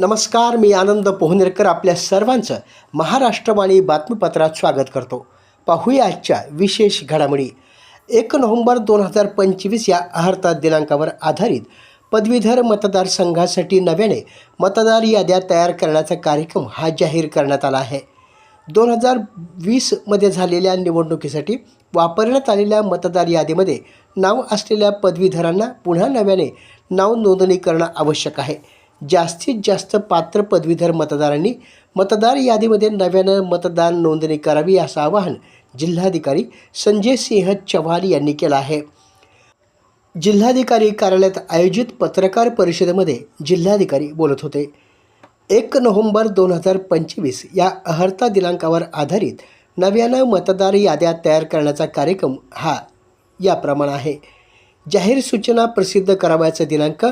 नमस्कार मी आनंद पोहनेरकर आपल्या सर्वांचं महाराष्ट्रवाणी बातमीपत्रात स्वागत करतो. पाहूया आजच्या विशेष घडामोडी. एक नोव्हेंबर दोन हजार पंचवीस या अहर्ता दिनांकावर आधारित पदवीधर मतदारसंघासाठी नव्याने मतदार याद्या तयार करण्याचा कार्यक्रम हा जाहीर करण्यात आला आहे. दोन हजार वीसमध्ये झालेल्या निवडणुकीसाठी वापरण्यात आलेल्या मतदार यादीमध्ये नाव असलेल्या पदवीधरांना पुन्हा नव्याने नाव नोंदणी करणं आवश्यक आहे. जास्तीत जास्त पात्र पदवीधर मतदारांनी मतदार यादीमध्ये नव्यानं मतदान नोंदणी करावी असं आवाहन जिल्हाधिकारी संजय सिंह चव्हाण यांनी केलं आहे. जिल्हाधिकारी कार्यालयात आयोजित पत्रकार परिषदेमध्ये जिल्हाधिकारी बोलत होते. एक नोव्हेंबर दोन हजार पंचवीस या अहर्ता दिनांकावर आधारित नव्यानं मतदार याद्या तयार करण्याचा कार्यक्रम हा याप्रमाणे आहे. जाहीर सूचना प्रसिद्ध करावयाचा दिनांक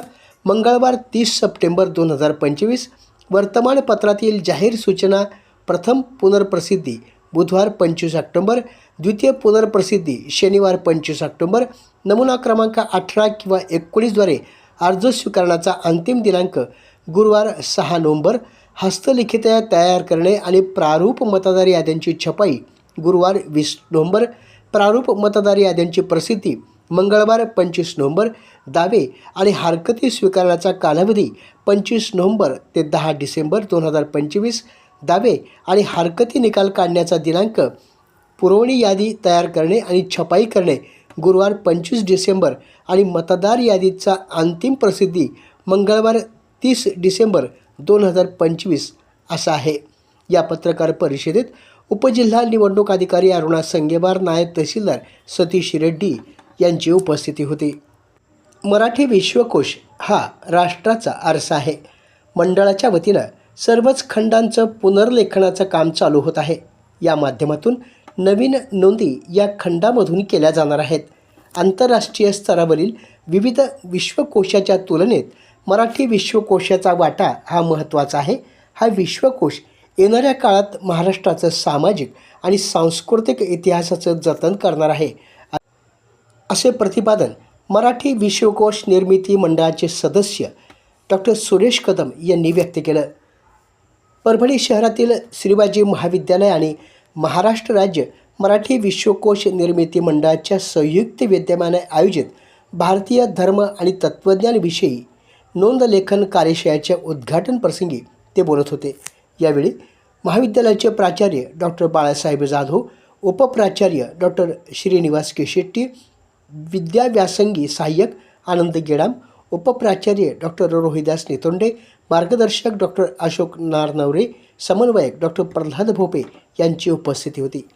मंगळवार तीस सप्टेंबर दोन हजार पंचवीस वर्तमानपत्रातील जाहीर सूचना प्रथम पुनर्प्रसिद्धी बुधवार पंचवीस ऑक्टोंबर द्वितीय पुनर्प्रसिद्धी शनिवार पंचवीस ऑक्टोंबर नमुना क्रमांक अठरा किंवा एकोणीसद्वारे अर्ज स्वीकारण्याचा अंतिम दिनांक गुरुवार सहा नोव्हेंबर हस्तलिखित तयार करणे आणि प्रारूप मतदार याद्यांची छपाई गुरुवार वीस नोव्हेंबर प्रारूप मतदार याद्यांची प्रसिद्धी मंगळवार पंचवीस नोव्हेंबर दावे आणि हरकती स्वीकारण्याचा कालावधी पंचवीस नोव्हेंबर ते दहा डिसेंबर दोन हजार पंचवीस दावे आणि हरकती निकाल काढण्याचा दिनांक पुरवणी यादी तयार करणे आणि छपाई करणे गुरुवार पंचवीस डिसेंबर आणि मतदार यादीचा अंतिम प्रसिद्धी मंगळवार तीस डिसेंबर दोन हजार पंचवीस असा आहे. या पत्रकार परिषदेत उपजिल्हा निवडणूक अधिकारी अरुणा संगेवार नायब तहसीलदार सतीश रेड्डी यांची उपस्थिती होती. मराठी विश्वकोश हा राष्ट्राचा आरसा आहे. मंडळाच्या वतीनं सर्वच खंडांचं पुनर्लेखनाचं काम चालू होत आहे. या माध्यमातून नवीन नोंदी या खंडामधून केल्या जाणार आहेत. आंतरराष्ट्रीय स्तरावरील विविध विश्वकोशाच्या तुलनेत मराठी विश्वकोशाचा वाटा हा महत्त्वाचा आहे. हा विश्वकोश येणाऱ्या काळात महाराष्ट्राचं सामाजिक आणि सांस्कृतिक इतिहासाचं जतन करणार आहे. असे प्रतिपादन मराठी विश्वकोश निर्मिती मंडळाचे सदस्य डॉक्टर सुरेश कदम यांनी व्यक्त केलं. परभणी शहरातील श्रीबाजी महाविद्यालय आणि महाराष्ट्र राज्य मराठी विश्वकोश निर्मिती मंडळाच्या संयुक्त विद्यमाने आयोजित भारतीय धर्म आणि तत्त्वज्ञानविषयी नोंदलेखन कार्यशाळेच्या उद्घाटन प्रसंगी ते बोलत होते. यावेळी महाविद्यालयाचे प्राचार्य डॉक्टर बाळासाहेब जाधव उपप्राचार्य डॉक्टर श्रीनिवास केशेट्टी विद्याव्यासंगी सहाय्यक आनंद गेडाम उपप्राचार्य डॉक्टर रोहिदास नितोंडे मार्गदर्शक डॉक्टर अशोक नारनवरे समन्वयक डॉक्टर प्रल्हाद भोपे यांची उपस्थिती होती.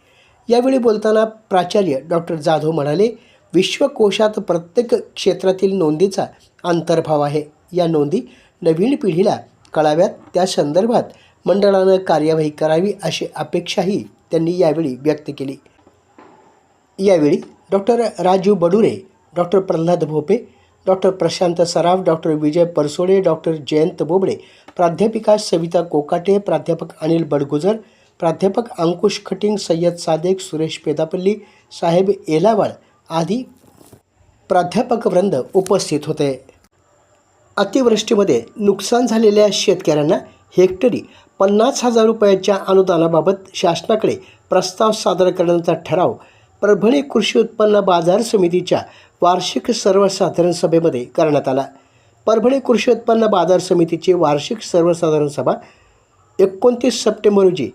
यावेळी बोलताना प्राचार्य डॉक्टर जाधव म्हणाले विश्वकोशात प्रत्येक क्षेत्रातील नोंदीचा अंतर्भाव आहे. या नोंदी नवीन पिढीला कळाव्यात. त्या संदर्भात मंडळानं कार्यवाही करावी अशी अपेक्षाही त्यांनी यावेळी व्यक्त केली. यावेळी doctor Raju Badure doctor Pralhad Bhope doctor Prashant Saraf doctor Vijay Parsode doctor Jayant Bobde प्राध्यापिका सविता कोकाटे प्राध्यापक अनिल बडगुजर प्राध्यापक अंकुश खटिंग सय्यद सादेक सुरेश पेदापल्ली साहेब एलावाळ आदी प्राध्यापक वृंद उपस्थित होते. अतिवृष्टीमध्ये नुकसान झालेल्या शेतकऱ्यांना हेक्टरी पन्नास हजार रुपयाच्या अनुदानाबाबत शासनाकडे प्रस्ताव सादर करण्याचा ठराव परभणी कृषी उत्पन्न बाजार समितीच्या वार्षिक सर्वसाधारण सभेमध्ये करण्यात आला. परभणी कृषी उत्पन्न बाजार समितीची वार्षिक सर्वसाधारण सभा एकोणतीस सप्टेंबर रोजी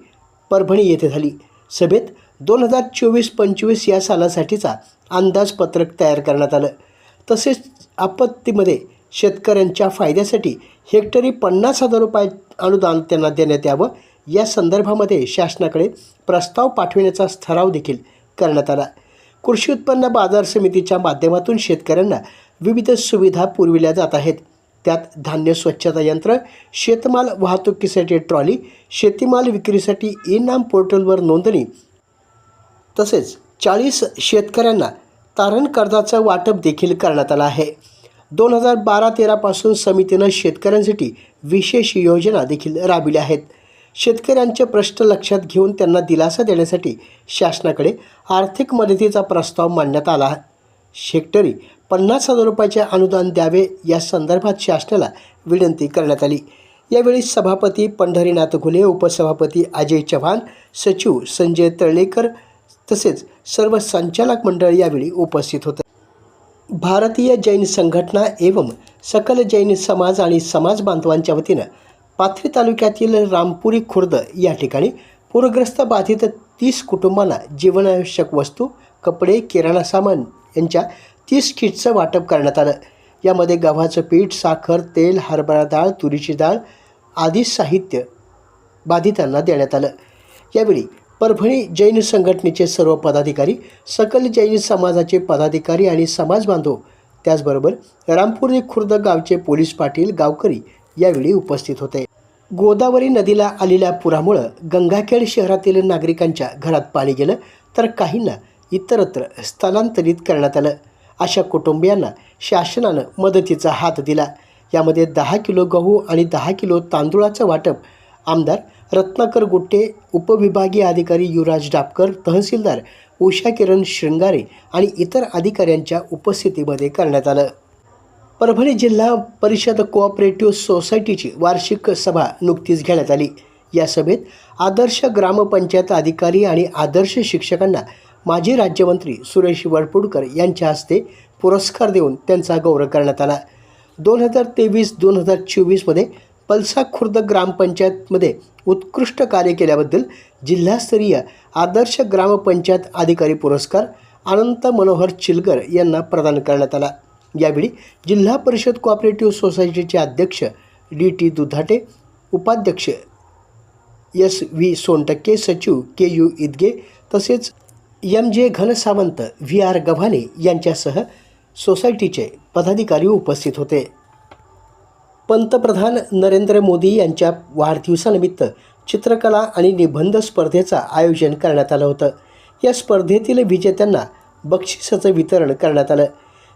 परभणी येथे झाली. सभेत दोन हजार चोवीस पंचवीस या सालासाठीचा अंदाजपत्रक तयार करण्यात आलं. तसेच आपत्तीमध्ये शेतकऱ्यांच्या फायद्यासाठी हेक्टरी पन्नास हजार रुपये अनुदान त्यांना देण्यात यावं या संदर्भामध्ये शासनाकडे प्रस्ताव पाठविण्याचा ठराव देखील करण्यात आला. कृषी उत्पन्न बाजार समितीच्या माध्यमातून शेतकऱ्यांना विविध सुविधा पुरविल्या जात आहेत. त्यात धान्य स्वच्छता यंत्र शेतमाल वाहतुकीसाठी ट्रॉली शेतीमाल विक्रीसाठी ई नाम पोर्टलवर नोंदणी तसेच चाळीस शेतकऱ्यांना तारण कर्जाचं वाटप देखील करण्यात आलं आहे. दोन हजार बारा तेरापासून समितीनं शेतकऱ्यांसाठी विशेष योजना देखील राबविल्या आहेत. शेतकऱ्यांचे प्रश्न लक्षात घेऊन त्यांना दिलासा देण्यासाठी शासनाकडे आर्थिक मदतीचा प्रस्ताव मांडण्यात आला शेक्टरी पन्नास हजार रुपयाचे अनुदान द्यावे या संदर्भात शासनाला विनंती करण्यात आली. यावेळी सभापती पंढरीनाथ घुले उपसभापती अजय चव्हाण सचिव संजय तळलेकर तसेच सर्व संचालक मंडळ यावेळी उपस्थित होते. भारतीय जैन संघटना एवं सकल जैन समाज आणि समाज बांधवांच्या वतीनं पाथरी तालुक्यातील रामपुरी खुर्द या ठिकाणी पूरग्रस्त बाधित तीस कुटुंबांना जीवनावश्यक वस्तू कपडे किराणा सामान यांच्या तीस किटचं वाटप करण्यात आलं. यामध्ये गव्हाचं पीठ साखर तेल हरभरा डाळ तुरीची डाळ आदी साहित्य बाधितांना देण्यात आलं. यावेळी परभणी जैन संघटनेचे सर्व पदाधिकारी सकल जैन समाजाचे पदाधिकारी आणि समाज बांधव त्याचबरोबर रामपुरी खुर्द गावचे पोलीस पाटील गावकरी यावेळी उपस्थित होते. गोदावरी नदीला आलेल्या पुरामुळं गंगाखेड शहरातील नागरिकांच्या घरात पाणी गेलं तर काहींना इतरत्र स्थलांतरित करण्यात आलं. अशा कुटुंबियांना शासनानं मदतीचा हात दिला. यामध्ये दहा किलो गहू आणि दहा किलो तांदूळाचं वाटप आमदार रत्नाकर गुट्टे उपविभागीय अधिकारी युवराज डापकर तहसीलदार उषा किरण शृंगारे आणि इतर अधिकाऱ्यांच्या उपस्थितीमध्ये करण्यात आलं. परभणी जिल्हा परिषद कोऑपरेटिव्ह सोसायटीची वार्षिक सभा नुकतीच घेण्यात आली. या सभेत आदर्श ग्रामपंचायत अधिकारी आणि आदर्श शिक्षकांना माजी राज्यमंत्री सुरेश वडपुडकर यांच्या हस्ते पुरस्कार देऊन त्यांचा गौरव करण्यात आला. दोन हजार तेवीस दोन हजार चोवीसमध्ये पलसा खुर्द ग्रामपंचायतमध्ये उत्कृष्ट कार्य केल्याबद्दल जिल्हास्तरीय आदर्श ग्रामपंचायत अधिकारी पुरस्कार अनंत मनोहर चिलगर यांना प्रदान करण्यात आला. यावेळी जिल्हा परिषद कोऑपरेटिव्ह सोसायटीचे अध्यक्ष डी टी दुधाटे उपाध्यक्ष एस व्ही सोनटक्के सचिव के यू इदगे तसेच एम जे घनसावंत व्ही आर गव्हाणे यांच्यासह सोसायटीचे पदाधिकारी उपस्थित होते. पंतप्रधान नरेंद्र मोदी यांच्या वाढदिवसानिमित्त चित्रकला आणि निबंध स्पर्धेचं आयोजन करण्यात आलं होतं. या स्पर्धेतील विजेत्यांना बक्षिसाचं वितरण करण्यात आलं.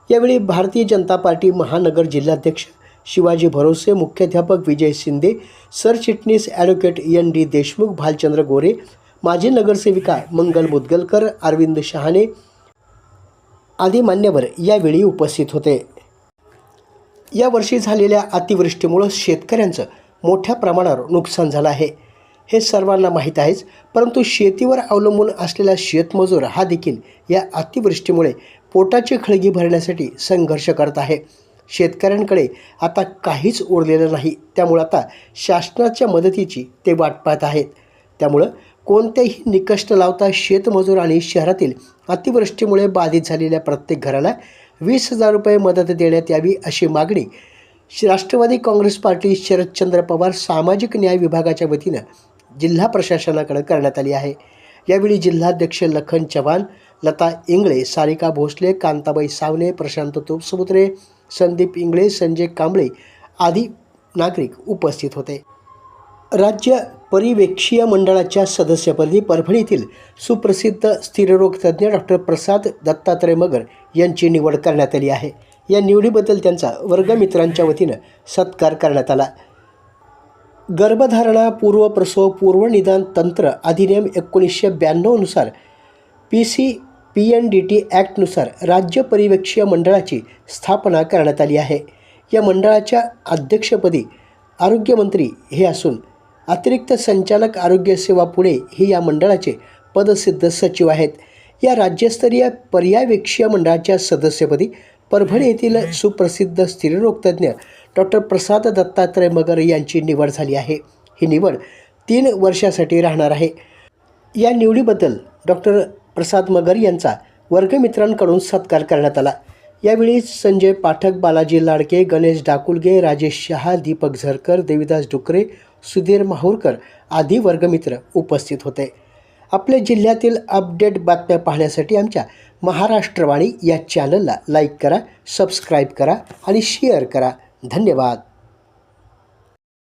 यावेळी भारतीय जनता पार्टी महानगर जिल्हाध्यक्ष शिवाजी भरोसे मुख्याध्यापक विजय शिंदे सरचिटणीस advocate N D Deshmukh Bhalchandra Gore माजी नगरसेविका मंगल मुदगलकर अरविंद शहाणे आदी मान्यवर यावेळी उपस्थित होते. यावर्षी झालेल्या अतिवृष्टीमुळं शेतकऱ्यांचं मोठ्या प्रमाणावर नुकसान झालं आहे. हे सर्वांना माहीत आहेच परंतु शेतीवर अवलंबून असलेला शेतमजूर हा देखील या अतिवृष्टीमुळे पोटाची खळगी भरण्यासाठी संघर्ष करत आहे. शेतकऱ्यांकडे आता काहीच उरलेलं नाही. त्यामुळे आता शासनाच्या मदतीची ते वाट पाहत आहेत. त्यामुळं कोणतेही निकष न लावता शेतमजूर आणि शहरातील अतिवृष्टीमुळे बाधित झालेल्या प्रत्येक घराला वीस हजार रुपये मदत देण्यात यावी अशी मागणी श- राष्ट्रवादी काँग्रेस पार्टी शरदचंद्र पवार सामाजिक न्याय विभागाच्या वतीनं जिल्हा प्रशासनाकडे करण्यात आली आहे. यावेळी जिल्हाध्यक्ष लखन चव्हाण लता इंगळे सारिका भोसले कांताबाई सावने प्रशांत तोपसमुद्रे संदीप इंगळे संजय कांबळे आदी नागरिक उपस्थित होते. राज्य परिवेक्षीय मंडळाच्या सदस्यपदी परभणीतील सुप्रसिद्ध स्थिररोगतज्ञ डॉक्टर प्रसाद दत्तात्रय मगर यांची निवड करण्यात आली आहे. या निवडीबद्दल त्यांचा वर्गमित्रांच्या वतीनं सत्कार करण्यात आला. गर्भधारणा पूर्वप्रसव पूर्वनिदान तंत्र अधिनियम एकोणीसशे ब्याण्णवनुसार P C P N D T ॲक्टनुसार राज्य परिवेक्षीय मंडळाची स्थापना करण्यात आली आहे. या मंडळाच्या अध्यक्षपदी आरोग्यमंत्री हे असून अतिरिक्त संचालक आरोग्य सेवा पुणे हे या मंडळाचे पदसिद्ध सचिव आहेत. या राज्यस्तरीय पर्यावेक्षीय मंडळाच्या सदस्यपदी परभणी येथील सुप्रसिद्ध स्त्रीरोगतज्ञ डॉक्टर प्रसाद दत्तात्रय मगर यांची निवड झाली आहे. ही निवड तीन वर्षासाठी राहणार आहे. या निवडीबद्दल डॉक्टर प्रसाद मगर यांचा वर्गमित्रांकडून सत्कार करण्यात आला. यावेळी संजय पाठक बालाजी लाडके गणेश डाकुलगे राजेश शहा दीपक झरकर देविदास डुकरे सुधीर माहूरकर आदी वर्गमित्र उपस्थित होते. आपल्या जिल्ह्यातील अपडेट बातम्या पाहण्यासाठी आमच्या महाराष्ट्रवाणी या चॅनलला लाईक करा सबस्क्राईब करा आणि शेअर करा. धन्यवाद.